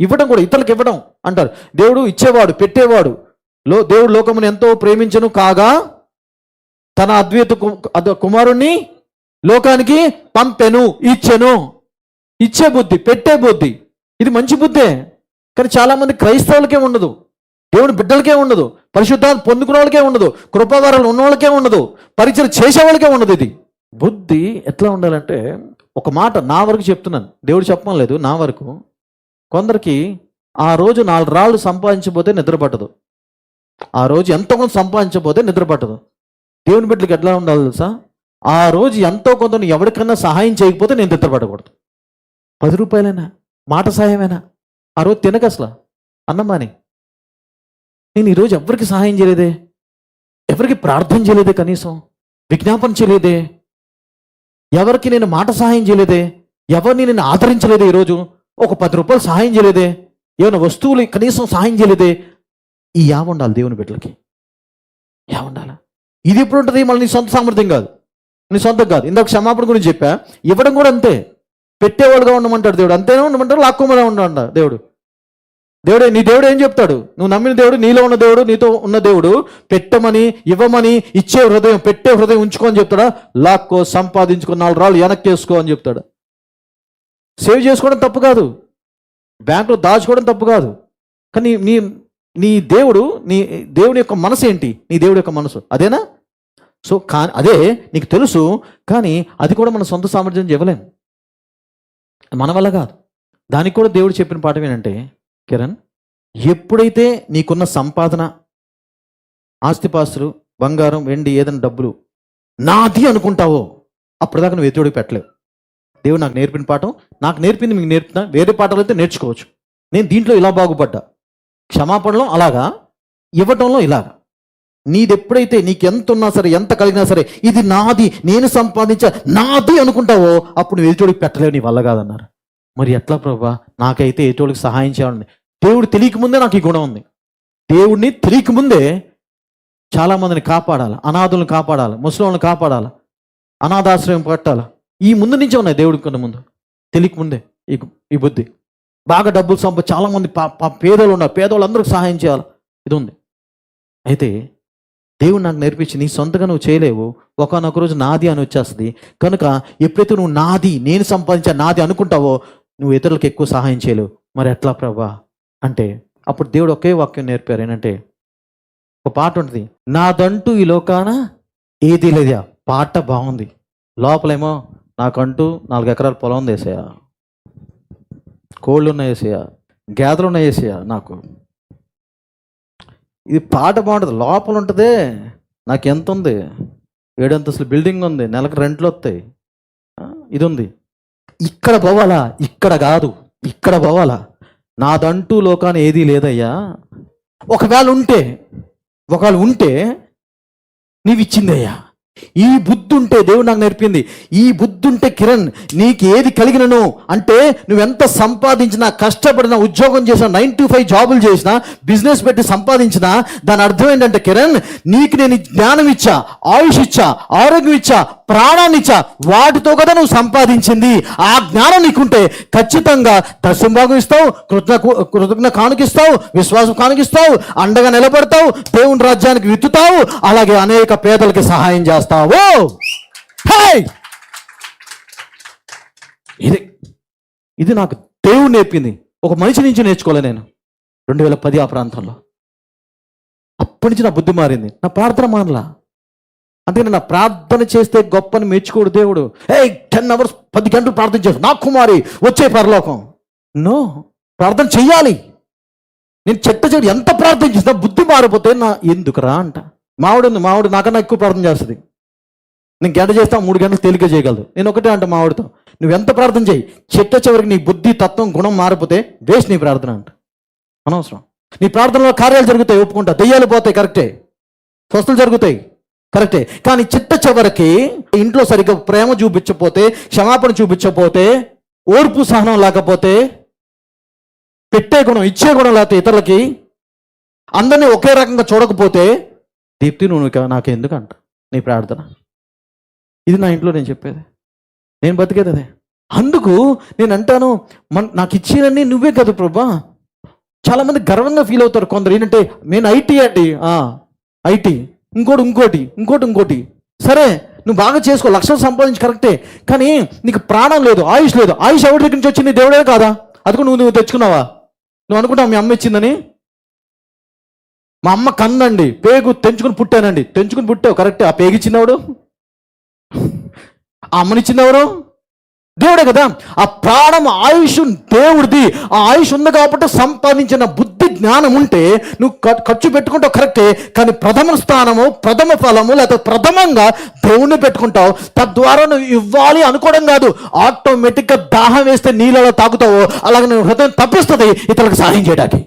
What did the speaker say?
ఇవ్వడం కూడా ఇతరులకు ఇవ్వడం అంటారు. దేవుడు ఇచ్చేవాడు పెట్టేవాడు. లో దేవుడు లోకమును ఎంతో ప్రేమించను కాగా తన అద్వైత కుమారుణ్ణి లోకానికి పంపెను ఇచ్చెను. ఇచ్చే బుద్ధి పెట్టే బుద్ధి. ఇది మంచి బుద్ధే. కానీ చాలామంది క్రైస్తవులకే ఉండదు. దేవుని బిడ్డలకే ఉండదు. పరిశుద్ధాలు పొందుకున్న వాళ్ళకే ఉండదు. కృపావరాలు ఉన్న వాళ్ళకే ఉండదు. పరిచయం చేసే వాళ్ళకే ఉండదు ఇది. బుద్ధి ఎట్లా ఉండాలంటే ఒక మాట నా వరకు చెప్తున్నాను. దేవుడు చెప్పడం లేదు నా వరకు. కొందరికి ఆ రోజు నాలుగు రాళ్ళు సంపాదించబోతే నిద్రపట్టదు ఆ రోజు ఎంతో కొంత సంపాదించబోతే నిద్ర పట్టదు. దేవుని బిడ్డలకి ఎట్లా ఉండాలి తెలుసా? ఆ రోజు ఎంతో కొంత నువ్వు ఎవరికైనా సహాయం చేయకపోతే నేను నిద్ర పది రూపాయలైనా మాట సహాయమేనా ఆ రోజు తినక అసలు. అన్నమాని నేను ఈరోజు ఎవరికి సహాయం చేయలేదే? ఎవరికి ప్రార్థన చేయలేదే కనీసం? విజ్ఞాపన చేయలేదే? ఎవరికి నేను మాట సహాయం చేయలేదే? ఎవరిని నేను ఆదరించలేదే ఈరోజు ఒక పది రూపాయలు సహాయం చేయలేదే. ఏమైనా వస్తువులు కనీసం సహాయం చేయలేదే. ఈ యావ ఉండాలి దేవుని బిడ్డలకి. యావ ఉండాలా? ఇది ఎప్పుడు ఉంటుంది? మళ్ళీ నీ సొంత సామర్థ్యం కాదు. నీ సొంతం కాదు. ఇందాక క్షమాపణ గురించి చెప్పా. ఇవ్వడం కూడా అంతే. పెట్టేవాడుగా ఉండమంటాడు దేవుడు. అంతేనే ఉండమంటాడు? లాక్కోమలా ఉండ దేవుడు. దేవుడే నీ దేవుడు ఏం చెప్తాడు? నువ్వు నమ్మిన దేవుడు నీలో ఉన్న దేవుడు నీతో ఉన్న దేవుడు పెట్టమని ఇవ్వమని ఇచ్చే హృదయం పెట్టే హృదయం ఉంచుకో అని చెప్తాడా? లాక్కో సంపాదించుకో నాలుగు రాళ్ళు వెనక్కి వేసుకో అని చెప్తాడు. సేవ్ చేసుకోవడం తప్పు కాదు. బ్యాంకులో దాచుకోవడం తప్పు కాదు. కానీ నీ నీ దేవుడు నీ దేవుడి యొక్క మనసు ఏంటి? నీ దేవుడి యొక్క మనసు. అదేనా? సో కా అదే నీకు తెలుసు కానీ అది కూడా మన సొంత సామర్థ్యం ఇవ్వలేం. మన వల్ల కాదు. దానికి కూడా దేవుడు చెప్పిన పాఠం ఏంటంటే కిరణ్ ఎప్పుడైతే నీకున్న సంపాదన ఆస్తిపాస్తులు బంగారం వెండి ఏదైనా డబ్బులు నాది అనుకుంటావో అప్పటిదాకా నువ్వు ఎత్తుడికి పెట్టలేవు. దేవుడు నాకు నేర్పిన పాఠం నాకు నేర్పింది మీకు నేర్పుతా వేరే పాఠాలు అయితే నేర్చుకోవచ్చు. నేను దీంట్లో ఇలా బాగుపడ్డా. క్షమాపణలో అలాగా ఇవ్వటంలో ఇలాగా. నీది ఎప్పుడైతే నీకు ఎంత ఉన్నా సరే ఎంత కలిగినా సరే ఇది నాది నేను సంపాదించా నాది అనుకుంటావో అప్పుడు నువ్వు ఎదుటోడికి పెట్టలేవు నీ వల్ల కాదన్నారు. మరి ఎట్లా ప్రభా? నాకైతే ఎదుటోడికి సహాయం చేయాలని. దేవుడు తెలియక ముందే నాకు ఈ గుణం ఉంది. దేవుడిని తెలియకముందే ముందే కాపాడాలి. అనాథులను కాపాడాలి. ముసలిని కాపాడాలి. అనాథాశ్రయం పట్టాలి ఈ ముందు నుంచే ఉన్నాయి దేవుడి కన్నా ముందు. తెలియక ముందే ఈ ఈ బుద్ధి. బాగా డబ్బులు సంప చాలామంది పా పేదోళ్ళు ఉన్నారు. పేదోళ్ళందరికీ సహాయం చేయాలి. ఇది ఉంది. అయితే దేవుడు నాకు నేర్పించి నీ సొంతగా నువ్వు చేయలేవు. ఒకనొక రోజు నాది అని వచ్చేస్తుంది. కనుక ఎప్పుడైతే నువ్వు నాది నేను సంపాదించా నాది అనుకుంటావో నువ్వు ఇతరులకు ఎక్కువ సహాయం చేయలేవు. మరి ఎట్లా ప్రభా? అంటే అప్పుడు దేవుడు ఒకే వాక్యం నేర్పారు ఏంటంటే ఒక పాట ఉంటుంది. నాదంటూ ఈ లోకాన ఏది లేదా పాట బాగుంది. లోపలేమో నాకంటూ నాలుగు ఎకరాల పొలం ఉంది వేసేయా కోళ్ళు ఉన్నాయి వేసేయా గేదెలు ఉన్నాయి వేసేయా నాకు. ఇది పాట బాగుంటుంది. లోపల ఉంటుందే. నాకు ఎంత ఉంది? ఏడంతస్తులు బిల్డింగ్ ఉంది. నెలకు రెంట్లు వస్తాయి. ఇది ఉంది. ఇక్కడ పోవాలా? ఇక్కడ కాదు. ఇక్కడ పోవాలా? నాదంటూ లోకాన్ని ఏదీ లేదయ్యా. ఒకవేళ ఉంటే ఒకవేళ ఉంటే నీవిచ్చిందయ్యా. ఈ బుద్ధి ఉంటే దేవుడు నాకు నేర్పింది. ఈ బుద్ధి ఉంటే కిరణ్ నీకు ఏది కలిగినను అంటే నువ్వెంత సంపాదించినా కష్టపడినా ఉద్యోగం చేసినా నైన్ టు ఫైవ్ జాబులు చేసినా బిజినెస్ పెట్టి సంపాదించినా దాని అర్థం ఏంటంటే కిరణ్ నీకు నేను జ్ఞానం ఇచ్చా ఆయుష్ ఇచ్చా ఆరోగ్యం ఇచ్చా ప్రాణానిచ వాటితో కదా నువ్వు సంపాదించింది. ఆ జ్ఞానం నీకుంటే ఖచ్చితంగా దశంభాగం ఇస్తావు కృతజ్ఞ కృతజ్ఞ కానుకిస్తావు విశ్వాసం కానుకిస్తావు అండగా నిలబడతావు దేవుని రాజ్యానికి విత్తుతావు అలాగే అనేక పేదలకి సహాయం చేస్తావు. ఇది ఇది నాకు దేవుడు నేర్పింది. ఒక మనిషి నుంచి నేర్చుకోలే నేను. రెండు వేల పది ఆ ప్రాంతంలో. అప్పటి నుంచి నా బుద్ధి మారింది. నా ప్రార్థన మానలా. అందుకని నా ప్రార్థన చేస్తే గొప్పని మెచ్చుకోడు దేవుడు. ఏ టెన్ అవర్స్ పది గంటలు ప్రార్థన చేసు. నా కుమారి వచ్చే పరలోకం. నో ప్రార్థన చెయ్యాలి. నేను చెట్ట చెడు ఎంత ప్రార్థన చేసినా బుద్ధి మారిపోతే నా ఎందుకురా అంట. మావిడు ఉంది మావిడు నాకన్నా ఎక్కువ ప్రార్థన చేస్తుంది. నేను గంట చేస్తా మూడు గంటలు తేలిక చేయగలదు. నేను ఒకటే అంట మావిడితో. నువ్వు ఎంత ప్రార్థన చేయి చెట్ట చివరికి నీ బుద్ధి తత్వం గుణం మారిపోతే వేస్ట్ నీ ప్రార్థన అంట. అనవసరం. నీ ప్రార్థనలో కార్యాలు జరుగుతాయి ఒప్పుకుంటా. దెయ్యాలు పోతాయి కరెక్టే. స్వస్థలు జరుగుతాయి. కరెక్టే. కానీ చిట్ట చివరికి ఇంట్లో సరిగ్గా ప్రేమ చూపించకపోతే క్షమాపణ చూపించకపోతే ఓర్పు సహనం లేకపోతే పెట్టే గుణం ఇచ్చే గుణం లేకపోతే ఇతరులకి అందరినీ ఒకే రకంగా చూడకపోతే దీప్తి నువ్వు నాకు నాకు ఎందుకంట నీ ప్రార్థన. ఇది నా ఇంట్లో నేను చెప్పేది. నేను బతికేది అదే. అందుకు నేను అంటాను మన నాకు ఇచ్చినన్నీ నువ్వే కదా ప్రభా. చాలా మంది గర్వంగా ఫీల్ అవుతారు కొందరు. ఏంటంటే నేను ఐటీ అండి. ఐటీ ఇంకోటి ఇంకోటి ఇంకోటి ఇంకోటి. సరే నువ్వు బాగా చేసుకో లక్షలు సంపాదించి కరెక్టే. కానీ నీకు ప్రాణం లేదు ఆయుష్ లేదు. ఆయుష్ ఎవరి దగ్గర నుంచి వచ్చింది? దేవుడే కాదా? అది కూడా నువ్వు నువ్వు తెచ్చుకున్నావా? నువ్వు అనుకుంటావు మీ అమ్మ ఇచ్చిందని? మా అమ్మ కందండి పేగు తెంచుకుని పుట్టానండి. తెంచుకుని పుట్టావు కరెక్టే. ఆ పేగు ఇచ్చినవాడు? ఆ అమ్మనిచ్చింది ఎవరు దేవుడే కదా. ఆ ప్రాణం ఆయుష్ దేవుడిది. ఆ ఆయుష్ ఉంది కాబట్టి సంపాదించిన బుద్ధి జ్ఞానం ఉంటే నువ్వు ఖర్చు పెట్టుకుంటావు కరెక్టే కానీ ప్రథమ స్థానము ప్రథమ ఫలము లేకపోతే ప్రథమంగా దేవుణ్ణి పెట్టుకుంటావు. తద్వారా నువ్వు ఇవ్వాలి అనుకోవడం కాదు. ఆటోమేటిక్గా దాహం వేస్తే నీళ్ళలో తాగుతావు. అలాగే నువ్వు హృదయం తప్పిస్తుంది. ఇతరులకు సహాయం చేయడానికి.